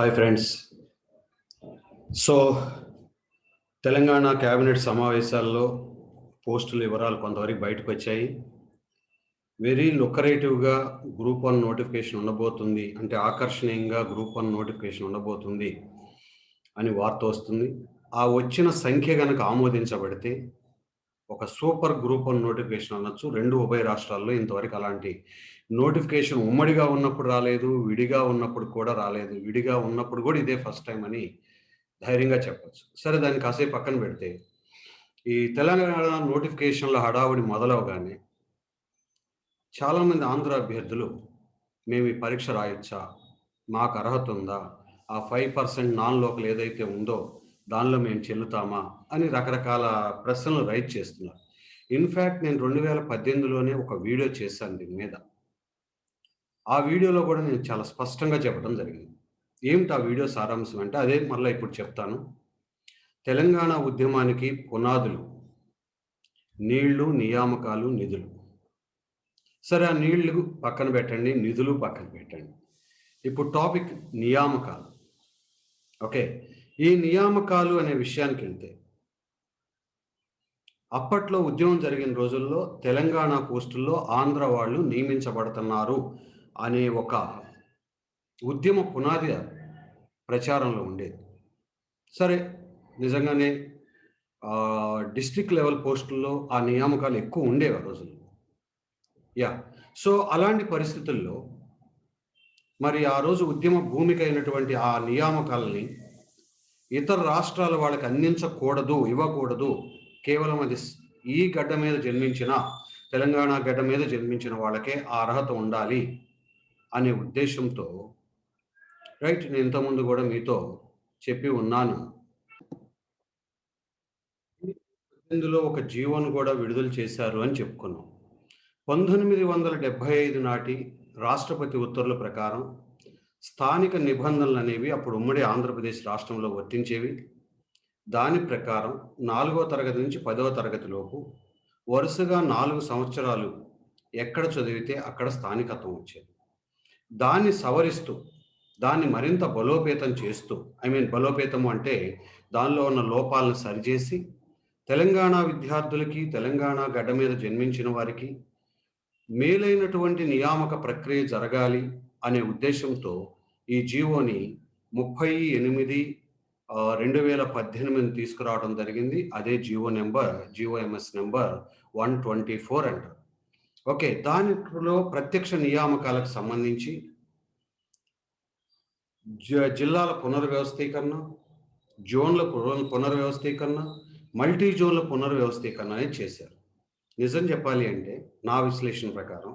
Hi friends so Telangana cabinet సమావేశాల్లో పోస్టుల వివరాలు కొంతవరకు బయటకు వచ్చాయి వెరీ లొకరేటివ్గా గ్రూప్ వన్ నోటిఫికేషన్ ఉండబోతుంది. అంటే ఆకర్షణీయంగా గ్రూప్ వన్ నోటిఫికేషన్ ఉండబోతుంది అని వార్త వస్తుంది. ఆ వచ్చిన సంఖ్య కనుక ఆమోదించబడితే ఒక సూపర్ గ్రూప్ వన్ నోటిఫికేషన్ అనొచ్చు. రెండు ఉభయ రాష్ట్రాల్లో ఇంతవరకు అలాంటి నోటిఫికేషన్ ఉమ్మడిగా ఉన్నప్పుడు రాలేదు విడిగా ఉన్నప్పుడు కూడా రాలేదు. విడిగా ఉన్నప్పుడు కూడా ఇదే ఫస్ట్ టైం అని ధైర్యంగా చెప్పచ్చు. సరే దాన్ని కాసేపు పక్కన పెడితే ఈ తెలంగాణ నోటిఫికేషన్ల హడావుడి మొదలవగానే చాలామంది ఆంధ్ర అభ్యర్థులు మేము ఈ పరీక్ష రాయొచ్చా? మాకు అర్హత ఉందా? ఆ ఫైవ్ పర్సెంట్ నాన్ లోకల్ ఏదైతే ఉందో దానిలో మేము చెల్లుతామా అని రకరకాల ప్రశ్నలు రైట్ చేస్తున్నారు. ఇన్ఫ్యాక్ట్ నేను రెండు వేల పద్దెనిమిదిలోనే ఒక వీడియో చేశాను దీని మీద. ఆ వీడియోలో కూడా నేను చాలా స్పష్టంగా చెప్పడం జరిగింది. ఏమిటి ఆ వీడియో సారాంశం అంటే అదే మళ్ళీ ఇప్పుడు చెప్తాను. తెలంగాణ ఉద్యమానికి పునాదులు నీళ్ళు నియామకాలు నిధులు. సరే ఆ నీళ్ళు పక్కన పెట్టండి నిధులు పక్కన పెట్టండి. ఇప్పుడు టాపిక్ నియామకాలు. ఓకే ఈ నియామకాలు అనే విషయానికి వెళ్తే అప్పట్లో ఉద్యమం జరిగిన రోజుల్లో తెలంగాణ పోస్టుల్లో ఆంధ్ర వాళ్ళు నియమించబడుతున్నారు అనే ఒక ఉద్యమ పునాది ప్రచారంలో ఉండేది. సరే నిజంగానే డిస్ట్రిక్ట్ లెవెల్ పోస్టుల్లో ఆ నియామకాలు ఎక్కువ ఉండేవి ఆ రోజుల్లో. యా సో అలాంటి పరిస్థితుల్లో మరి ఆ రోజు ఉద్యమ భూమిక అయినటువంటి ఆ నియామకాలని ఇతర రాష్ట్రాల వాళ్ళకి అందించకూడదు ఇవ్వకూడదు. కేవలం అది ఈ గడ్డ మీద జన్మించిన తెలంగాణ గడ్డ మీద జన్మించిన వాళ్ళకే ఆ అర్హత ఉండాలి అనే ఉద్దేశంతో రైట్ నేను ఇంతకుముందు కూడా మీతో చెప్పి ఉన్నాను. ఇందులో ఒక జీవోను కూడా విడుదల చేశారు అని చెప్పుకున్నాం. పంతొమ్మిది వందల డెబ్భై ఐదు నాటి రాష్ట్రపతి ఉత్తర్వుల ప్రకారం స్థానిక నిబంధనలు అనేవి అప్పుడు ఉమ్మడి ఆంధ్రప్రదేశ్ రాష్ట్రంలో వర్తించేవి. దాని ప్రకారం నాలుగో తరగతి నుంచి పదవ తరగతిలోపు వరుసగా నాలుగు సంవత్సరాలు ఎక్కడ చదివితే అక్కడ స్థానికత్వం వచ్చేది. దాన్ని సవరిస్తూ దాన్ని మరింత బలోపేతం చేస్తూ ఐ మీన్ బలోపేతము అంటే దానిలో ఉన్న లోపాలను సరిచేసి తెలంగాణ విద్యార్థులకి తెలంగాణ గడ్డ మీద జన్మించిన వారికి మేలైనటువంటి నియామక ప్రక్రియ జరగాలి అనే ఉద్దేశంతో ఈ జీవోని ముప్పై ఎనిమిది రెండు వేల పద్దెనిమిది తీసుకురావడం జరిగింది. అదే జియో నెంబర్ జియోఎంఎస్ నెంబర్ వన్ ట్వంటీ ఫోర్ అంటారు ఓకే దానిలో ప్రత్యక్ష నియామకాలకు సంబంధించి జిల్లాల పునర్వ్యవస్థీకరణ జోన్ల పునర్వ్యవస్థీకరణ మల్టీ జోన్ల పునర్వ్యవస్థీకరణ అనేది చేశారు. నిజం చెప్పాలి అంటే నా విశ్లేషణ ప్రకారం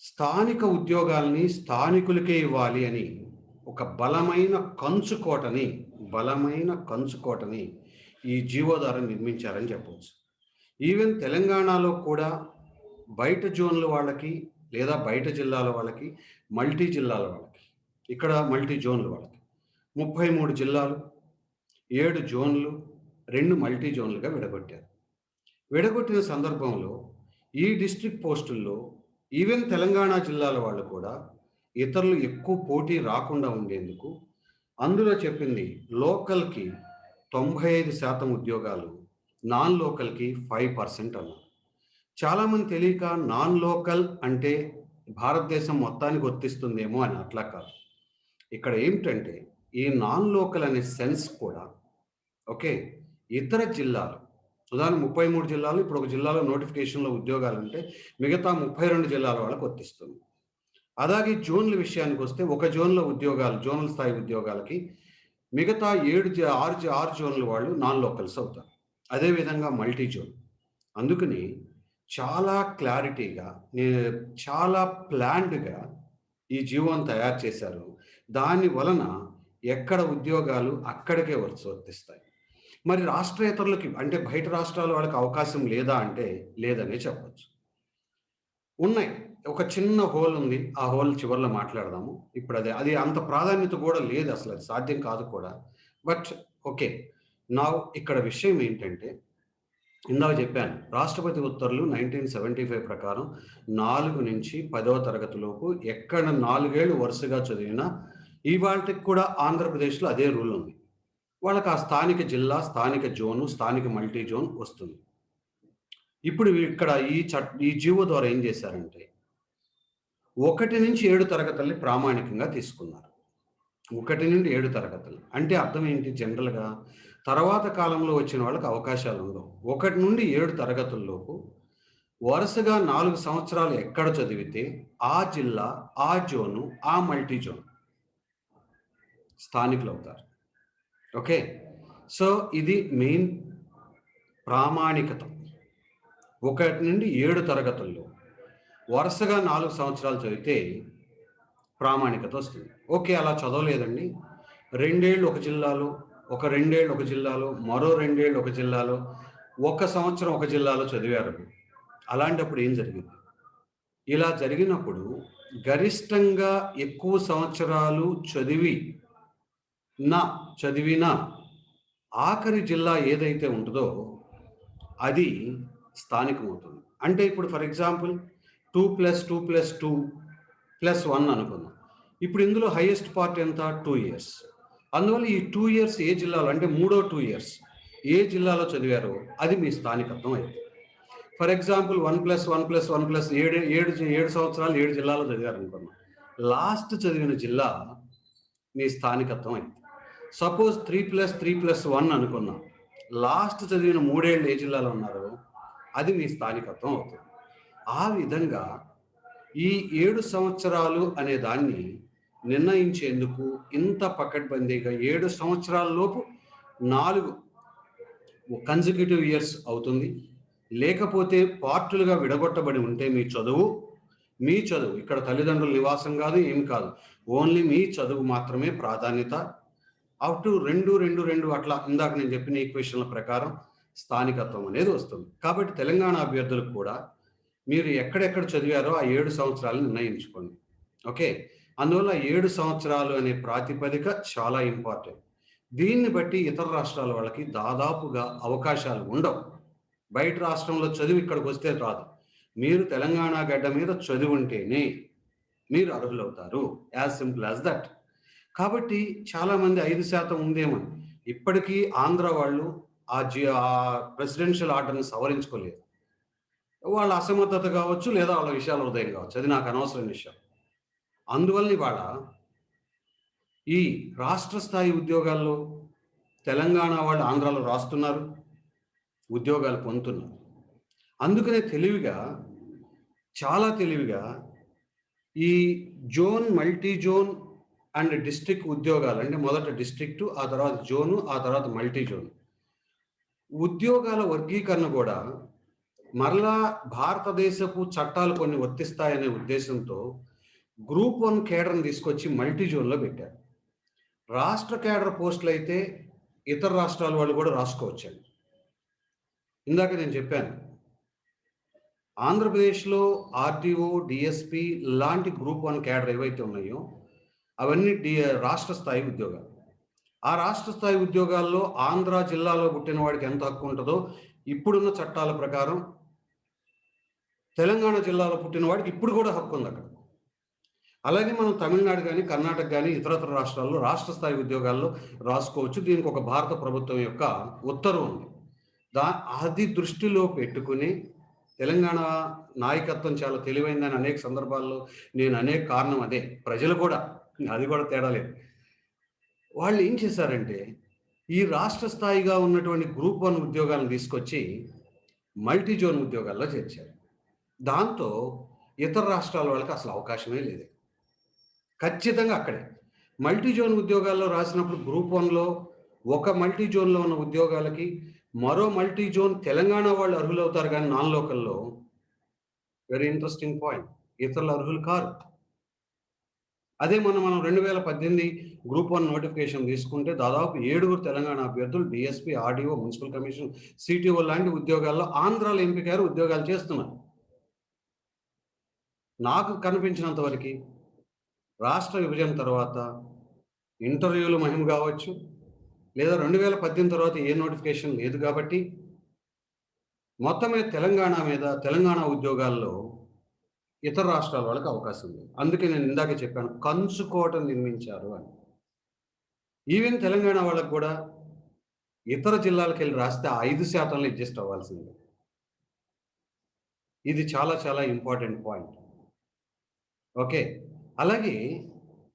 స్థానిక ఉద్యోగాల్ని స్థానికులకే ఇవ్వాలి అని ఒక బలమైన కంచుకోటని బలమైన కంచుకోటని ఈ జీవో ద్వారా నిర్మించారని చెప్పవచ్చు ఈవెన్ తెలంగాణలో కూడా బయట జోన్ల వాళ్ళకి లేదా బయట జిల్లాల వాళ్ళకి మల్టీ జిల్లాల వాళ్ళకి ఇక్కడ మల్టీ జోన్ల వాళ్ళకి ముప్పై మూడు జిల్లాలు ఏడు జోన్లు రెండు మల్టీ జోన్లుగా విడగొట్టారు. విడగొట్టిన సందర్భంలో ఈ డిస్ట్రిక్ట్ పోస్టుల్లో ఈవెన్ తెలంగాణ జిల్లాల వాళ్ళు కూడా ఇతరులు ఎక్కువ పోటీ రాకుండా ఉండేందుకు అందులో చెప్పింది లోకల్కి తొంభై ఐదు శాతం ఉద్యోగాలు నాన్ లోకల్కి ఫైవ్ పర్సెంట్ అన్నారు. చాలామంది తెలియక నాన్ లోకల్ అంటే భారతదేశం మొత్తానికి వర్తిస్తుందేమో అని అట్లా కాదు. ఇక్కడ ఏమిటంటే ఈ నాన్ లోకల్ అనే సెన్స్ కూడా ఓకే ఇతర జిల్లాలు ఉదాహరణ ముప్పై మూడు జిల్లాలు ఇప్పుడు ఒక జిల్లాలో నోటిఫికేషన్లో ఉద్యోగాలు ఉంటే మిగతా ముప్పై రెండు జిల్లాల వాళ్ళకు వర్తిస్తుంది. అలాగే జోన్ల విషయానికి వస్తే ఒక జోన్లో ఉద్యోగాలు జోనల్ స్థాయి ఉద్యోగాలకి మిగతా ఏడు ఆరు ఆరు జోన్ల వాళ్ళు నాన్ లోకల్స్ అవుతారు. అదేవిధంగా మల్టీ జోన్. అందుకని చాలా క్లారిటీగా నేను చాలా ప్లాన్డ్గా ఈ జీవోని తయారు చేశారు. దాని వలన ఎక్కడ ఉద్యోగాలు అక్కడికే వర్తిస్తాయి. మరి రాష్ట్రేతరులకి అంటే బయట రాష్ట్రాల వాళ్ళకి అవకాశం లేదా అంటే లేదనే చెప్పచ్చు. ఉన్నాయి. ఒక చిన్న హోల్ ఉంది. ఆ హోల్ చివరిలో మాట్లాడదాము. ఇప్పుడు అదే అది అంత ప్రాధాన్యత కూడా లేదు అసలు అది సాధ్యం కాదు కూడా. But okay. నా ఇక్కడ విషయం ఏంటంటే ఇందాక చెప్పాను రాష్ట్రపతి ఉత్తర్వులు నైన్టీన్ సెవెంటీ ఫైవ్ ప్రకారం నాలుగు నుంచి పదవ తరగతిలోపు ఎక్కడ నాలుగేళ్ళు వరుసగా చదివినా ఇవాళకి కూడా ఆంధ్రప్రదేశ్లో అదే రూల్ ఉంది. వాళ్ళకి ఆ స్థానిక జిల్లా స్థానిక జోను స్థానిక మల్టీ జోన్ వస్తుంది. ఇప్పుడు ఇక్కడ ఈ చట్ ఈ జీవో ద్వారా ఏం చేశారంటే ఒకటి నుంచి ఏడు తరగతుల్ని ప్రామాణికంగా తీసుకున్నారు. ఒకటి నుండి ఏడు తరగతులు. అంటే అర్థం ఏంటి? జనరల్గా తర్వాత కాలంలో వచ్చిన వాళ్ళకి అవకాశాలు ఉండవు. ఒకటి నుండి ఏడు తరగతుల్లోపు వరుసగా నాలుగు సంవత్సరాలు ఎక్కడ చదివితే ఆ జిల్లా ఆ జోను ఆ మల్టీ జోన్ స్థానికులు అవుతారు ఓకే. సో ఇది మెయిన్ ప్రామాణికత. ఒకటి నుండి ఏడు తరగతుల్లో వరుసగా నాలుగు సంవత్సరాలు చదివితే ప్రామాణికత వస్తుంది. ఓకే అలా చదవలేదండి. రెండేళ్ళు ఒక జిల్లాలో ఒక రెండేళ్ళు ఒక జిల్లాలో మరో రెండేళ్ళు ఒక జిల్లాలో ఒక సంవత్సరం ఒక జిల్లాలో చదివారు. అలాంటప్పుడు ఏం జరిగింది? ఇలా జరిగినప్పుడు గరిష్టంగా ఎక్కువ సంవత్సరాలు చదివి నా చదివిన ఆఖరి జిల్లా ఏదైతే ఉంటుందో అది స్థానికం అవుతుంది అంటే ఇప్పుడు for example two plus two plus two plus one అనుకుందాం. ఇప్పుడు ఇందులో హైయెస్ట్ పార్ట్ ఎంత? Two years. అందువల్ల ఈ టూ ఇయర్స్ ఏ జిల్లాలో అంటే మూడో టూ ఇయర్స్ ఏ జిల్లాలో చదివారో అది మీ స్థానికత్వం అయింది. For example one plus one plus one plus ఏడు ఏడు ఏడు సంవత్సరాలు ఏడు జిల్లాలో చదివారు అనుకున్నాం లాస్ట్ చదివిన జిల్లా మీ స్థానికత్వం అయింది. Suppose three plus three plus one అనుకున్నాం. లాస్ట్ చదివిన మూడేళ్ళు ఏ జిల్లాలో ఉన్నారో అది మీ స్థానికత్వం అవుతుంది. ఆ విధంగా ఈ ఏడు సంవత్సరాలు అనే దాన్ని నిర్ణయించేందుకు ఇంత పకడ్బందీగా ఏడు సంవత్సరాల లోపు నాలుగు కన్సిక్యూటివ్ ఇయర్స్ అవుతుంది. లేకపోతే పార్టులుగా విడగొట్టబడి ఉంటే మీ చదువు మీ చదువు ఇక్కడ తల్లిదండ్రుల నివాసం కాదు ఏమి కాదు. ఓన్లీ మీ చదువు మాత్రమే ప్రాధాన్యత అప్ టు రెండు రెండు రెండు అట్లా ఇందాక నేను చెప్పిన ఈక్వేషన్ల ప్రకారం స్థానికత్వం అనేది వస్తుంది. కాబట్టి తెలంగాణ అభ్యర్థులకు కూడా మీరు ఎక్కడెక్కడ చదివారో ఆ ఏడు సంవత్సరాలు నిర్ణయించుకోండి. ఓకే? అందువల్ల ఏడు సంవత్సరాలు అనే ప్రాతిపదిక చాలా ఇంపార్టెంట్. దీన్ని బట్టి ఇతర రాష్ట్రాల వాళ్ళకి దాదాపుగా అవకాశాలు ఉండవు. బయట రాష్ట్రంలో చదువు ఇక్కడికి వస్తే రాదు. మీరు తెలంగాణ గడ్డ మీద చదివి ఉంటేనే మీరు అర్హులవుతారు. యాజ్ సింపుల్ యాజ్ దట్ కాబట్టి చాలామంది ఐదు శాతం ఉందేమో. ఇప్పటికీ ఆంధ్ర వాళ్ళు ఆ జి ఆ ప్రెసిడెన్షియల్ ఆర్డర్ని సవరించుకోలేదు. వాళ్ళ అసమర్థత కావచ్చు లేదా వాళ్ళ విషయాల హృదయం కావచ్చు. అది నాకు అనవసరం విషయం. అందువల్ల ఇవాళ ఈ రాష్ట్ర స్థాయి ఉద్యోగాల్లో తెలంగాణ వాళ్ళు ఆంధ్రాలో రాస్తున్నారు ఉద్యోగాలు పొందుతున్నారు. అందుకనే తెలివిగా చాలా తెలివిగా ఈ zone multi zone and district ఉద్యోగాలు అంటే మొదట డిస్ట్రిక్ట్ ఆ తర్వాత జోను ఆ తర్వాత మల్టీ జోన్. ఉద్యోగాల వర్గీకరణ కూడా మరలా భారతదేశపు చట్టాలు కొన్ని వర్తిస్తాయనే ఉద్దేశంతో గ్రూప్ వన్ కేడర్ని తీసుకొచ్చి మల్టీ జోన్లో పెట్టారు. రాష్ట్ర కేడర్ పోస్టులు అయితే ఇతర రాష్ట్రాల వాళ్ళు కూడా రాసుకోవచ్చండి. ఇందాక నేను చెప్పాను ఆంధ్రప్రదేశ్లో ఆర్టీఓ డిఎస్పి లాంటి గ్రూప్ వన్ కేడర్ ఏవైతే ఉన్నాయో అవన్నీ రాష్ట్ర స్థాయి ఉద్యోగాలు. ఆ రాష్ట్ర స్థాయి ఉద్యోగాల్లో ఆంధ్ర జిల్లాలో పుట్టిన వాడికి ఎంత హక్కు ఉంటుందో ఇప్పుడున్న చట్టాల ప్రకారం తెలంగాణ జిల్లాలో పుట్టిన వాడికి ఇప్పుడు కూడా హక్కు ఉంది అక్కడ. అలాగే మనం తమిళనాడు కానీ కర్ణాటక కానీ ఇతరతర రాష్ట్రాల్లో రాష్ట్ర స్థాయి ఉద్యోగాల్లో రాసుకోవచ్చు. దీనికి ఒక భారత ప్రభుత్వం యొక్క ఉత్తర్వు ఉంది. దా అది దృష్టిలో పెట్టుకుని తెలంగాణ నాయకత్వం చాలా తెలివైందని అనేక సందర్భాల్లో నేను అనేక కారణం అదే. ప్రజలు కూడా అది కూడా తేడా లేదు. వాళ్ళు ఏం చేశారంటే ఈ రాష్ట్ర స్థాయిగా ఉన్నటువంటి గ్రూప్ వన్ ఉద్యోగాలను తీసుకొచ్చి మల్టీ జోన్ ఉద్యోగాల్లో చేర్చారు. దాంతో ఇతర రాష్ట్రాల వాళ్ళకి అసలు అవకాశమే లేదు. ఖచ్చితంగా అక్కడే. మల్టీ జోన్ ఉద్యోగాల్లో రాసినప్పుడు గ్రూప్ వన్లో ఒక మల్టీ జోన్లో ఉన్న ఉద్యోగాలకి మరో మల్టీ జోన్ తెలంగాణ వాళ్ళు అర్హులు అవుతారు కానీ నాన్ లోకల్లో. వెరీ ఇంట్రెస్టింగ్ పాయింట్ ఇతరులు అర్హులు కారు. అదే మనం మనం రెండు వేల పద్దెనిమిది గ్రూప్ వన్ నోటిఫికేషన్ తీసుకుంటే దాదాపు ఏడుగురు తెలంగాణ అభ్యర్థులు DSP RDO municipal commission CTO లాంటి ఉద్యోగాల్లో ఆంధ్రాలో ఎంపికారు ఉద్యోగాలు చేస్తున్నారు. నాకు కనిపించినంత వరకు రాష్ట్ర విభజన తర్వాత ఇంటర్వ్యూలు మహిమ కావచ్చు లేదా రెండు వేల పద్దెనిమిది తర్వాత ఏ నోటిఫికేషన్ లేదు కాబట్టి మొత్తం తెలంగాణ మీద తెలంగాణ ఉద్యోగాల్లో ఇతర రాష్ట్రాల వాళ్ళకి అవకాశం ఉంది అందుకే నేను ఇందాక చెప్పాను కంచుకోట నిర్మించారు అని. ఈవెన్ తెలంగాణ వాళ్ళకు కూడా ఇతర జిల్లాలకు వెళ్ళి రాస్తే ఐదు శాతంలో అడ్జస్ట్ అవ్వాల్సిందే. ఇది చాలా చాలా ఇంపార్టెంట్ పాయింట్ ఓకే అలాగే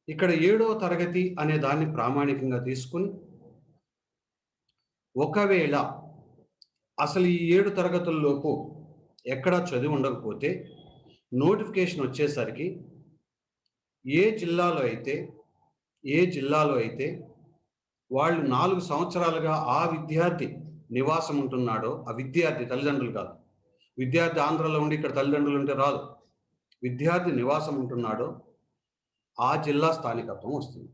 ఇక్కడ ఏడవ తరగతి అనే దాన్ని ప్రామాణికంగా తీసుకుని ఒకవేళ అసలు ఈ ఏడు తరగతుల్లోపు ఎక్కడా చదివి ఉండకపోతే నోటిఫికేషన్ వచ్చేసరికి ఏ జిల్లాలో అయితే ఏ జిల్లాలో అయితే వాళ్ళు నాలుగు సంవత్సరాలుగా ఆ విద్యార్థి నివాసం ఉంటున్నాడో ఆ విద్యార్థి తల్లిదండ్రులు కాదు. విద్యార్థి ఆంధ్రలో ఉండి ఇక్కడ తల్లిదండ్రులు ఉంటే రాదు. విద్యార్థి నివాసం ఉంటున్నాడో ఆ జిల్లా స్థానికత్వం వస్తుంది.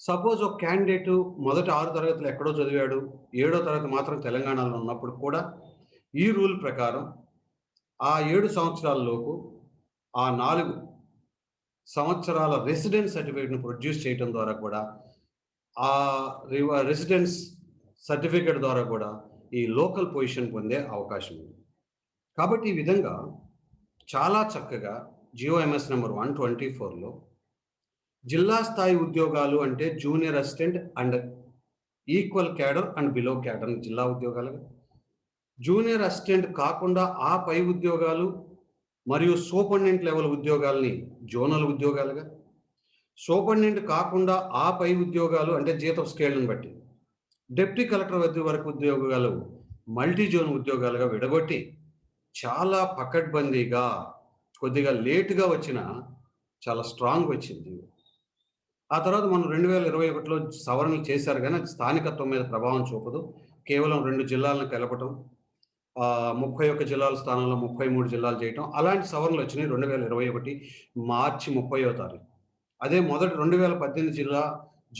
సపోజ్ ఒక క్యాండిడేట్ మొదటి ఆరు తరగతులు ఎక్కడో చదివాడు ఏడో తరగతి మాత్రం తెలంగాణలో ఉన్నప్పుడు కూడా ఈ రూల్ ప్రకారం ఆ ఏడు సంవత్సరాలలోపు ఆ నాలుగు సంవత్సరాల రెసిడెన్స్ సర్టిఫికేట్ను ప్రొడ్యూస్ చేయడం ద్వారా కూడా ఆ రెసిడెన్స్ సర్టిఫికేట్ ద్వారా కూడా ఈ లోకల్ పొజిషన్ పొందే అవకాశం ఉంది. కాబట్టి ఈ విధంగా చాలా చక్కగా జియోఎంఎస్ నెంబర్ వన్ ట్వంటీ ఫోర్లో జిల్లా స్థాయి ఉద్యోగాలు అంటే junior assistant and equal cadre and below cadre జిల్లా ఉద్యోగాలుగా జూనియర్ అసిస్టెంట్ కాకుండా ఆ పై ఉద్యోగాలు మరియు సూపర్డెంట్ లెవెల్ ఉద్యోగాల్ని జోనల్ ఉద్యోగాలుగా సూపర్డెంట్ కాకుండా ఆ పై ఉద్యోగాలు అంటే జీతం స్కేల్ని బట్టి డిప్టీ కలెక్టర్ వద్ద వరకు ఉద్యోగాలు మల్టీ జోన్ ఉద్యోగాలుగా విడగొట్టి చాలా పకడ్బందీగా కొద్దిగా లేటుగా వచ్చిన చాలా స్ట్రాంగ్ వచ్చింది. ఆ తర్వాత మనం రెండు వేల ఇరవై ఒకటిలో సవరణలు చేశారు కానీ అది స్థానికత్వం మీద ప్రభావం చూపదు. కేవలం రెండు జిల్లాలను కలపటం ముప్పై ఒక్క జిల్లాల స్థానంలో ముప్పై మూడు జిల్లాలు చేయటం అలాంటి సవరణలు వచ్చినాయి రెండు వేల ఇరవై ఒకటి మార్చి ముప్పయో తారీఖు. అదే మొదటి రెండు వేల పద్దెనిమిది జిల్లా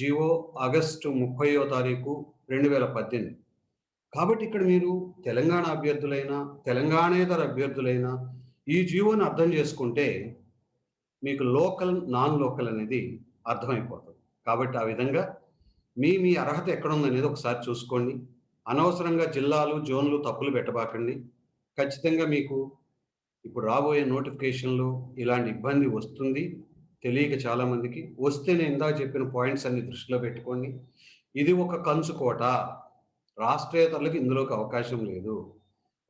జీవో ఆగస్టు ముప్పయో తారీఖు రెండు వేల పద్దెనిమిది. కాబట్టి ఇక్కడ మీరు తెలంగాణ అభ్యర్థులైనా తెలంగాణేతర అభ్యర్థులైనా ఈ జీవోని అర్థం చేసుకుంటే మీకు లోకల్ నాన్ లోకల్ అనేది అర్థమైపోతుంది. కాబట్టి ఆ విధంగా మీ మీ అర్హత ఎక్కడుందనేది ఒకసారి చూసుకోండి. అనవసరంగా జిల్లాలు జోన్లు తప్పులు పెట్టబాకండి. ఖచ్చితంగా మీకు ఇప్పుడు రాబోయే నోటిఫికేషన్లు ఇలాంటి ఇబ్బంది వస్తుంది. తెలియక చాలామందికి. వస్తే నేను ఇందాక చెప్పిన పాయింట్స్ అన్ని దృష్టిలో పెట్టుకోండి. ఇది ఒక కంచుకోట రాష్ట్రేతరులకు ఇందులోకి అవకాశం లేదు.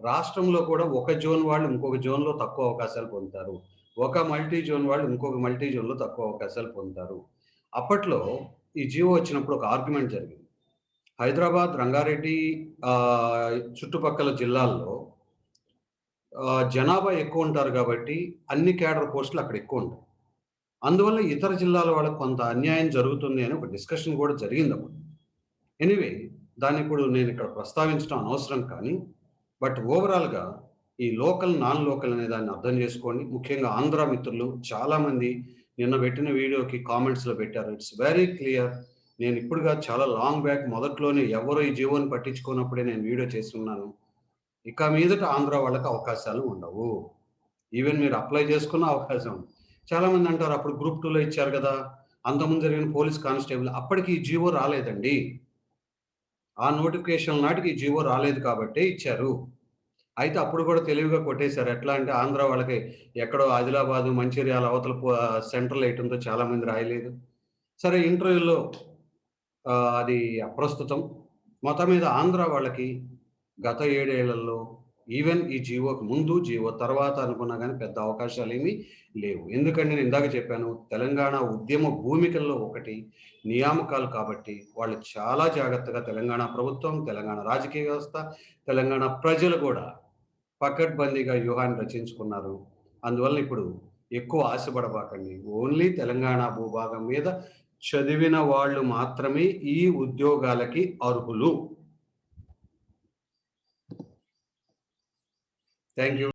రాష్ట్రంలో కూడా ఒక జోన్ వాళ్ళు ఇంకొక జోన్లో తక్కువ అవకాశాలు పొందుతారు. ఒక మల్టీ జోన్ వాళ్ళు ఇంకొక మల్టీ జోన్లో తక్కువ అవకాశాలు పొందుతారు. అప్పట్లో ఈ జీవో వచ్చినప్పుడు ఒక ఆర్గ్యుమెంట్ జరిగింది. హైదరాబాద్ రంగారెడ్డి చుట్టుపక్కల జిల్లాల్లో జనాభా ఎక్కువ ఉంటారు కాబట్టి అన్ని క్యాడర్ పోస్టులు అక్కడ ఎక్కువ ఉంటాయి. అందువల్ల ఇతర జిల్లాల వాళ్ళకి కొంత అన్యాయం జరుగుతుంది అని ఒక డిస్కషన్ కూడా జరిగింది అప్పుడు. ఎనివే దాన్ని ఇప్పుడు నేను ఇక్కడ ప్రస్తావించడం అనవసరం కానీ బట్ ఓవరాల్గా ఈ లోకల్ నాన్ లోకల్ అనే దాన్ని అర్థం చేసుకోండి. ముఖ్యంగా ఆంధ్ర మిత్రులు చాలామంది నిన్న పెట్టిన వీడియోకి కామెంట్స్లో పెట్టారు. ఇట్స్ వెరీ క్లియర్ నేను ఇప్పుడుగా చాలా లాంగ్ బ్యాక్ మొదట్లోనే ఎవరు ఈ జీవోని పట్టించుకున్నప్పుడే నేను వీడియో చేస్తున్నాను. ఇక మీదట ఆంధ్ర వాళ్ళకి అవకాశాలు ఉండవు. ఈవెన్ మీరు అప్లై చేసుకున్న అవకాశం చాలామంది అంటారు అప్పుడు గ్రూప్ టూలో ఇచ్చారు కదా అంతకుముందు జరిగిన పోలీస్ కానిస్టేబుల్ అప్పటికి ఈ జీవో రాలేదండి. ఆ నోటిఫికేషన్ నాటికి ఈ జీవో రాలేదు కాబట్టి ఇచ్చారు. అయితే అప్పుడు కూడా తెలివిగా కొట్టేశారు. ఎట్లా అంటే ఆంధ్ర వాళ్ళకి ఎక్కడో ఆదిలాబాదు మంచిర్యాల అవతల సెంట్రల్ వేయటంతో చాలామంది రాయలేదు. సరే ఇంటర్వ్యూలో అది అప్రస్తుతం. మొత్తం మీద ఆంధ్ర వాళ్ళకి గత ఏడేళ్ళలో ఈవెన్ ఈ జీవోకి ముందు జీవో తర్వాత అనుకున్నా కానీ పెద్ద అవకాశాలు ఏమీ లేవు. ఎందుకంటే నేను ఇందాక చెప్పాను తెలంగాణ ఉద్యమ భూమికల్లో ఒకటి నియామకాలు కాబట్టి వాళ్ళు చాలా జాగ్రత్తగా తెలంగాణ ప్రభుత్వం తెలంగాణ రాజకీయ వ్యవస్థ తెలంగాణ ప్రజలు కూడా పకడ్బందీగా వ్యూహాన్ని రచించుకున్నారు. అందువల్ల ఇప్పుడు ఎక్కువ ఆశపడబాకండి. ఓన్లీ తెలంగాణ భూభాగం మీద చదివిన వాళ్ళు మాత్రమే ఈ ఉద్యోగాలకి అర్హులు. Thank you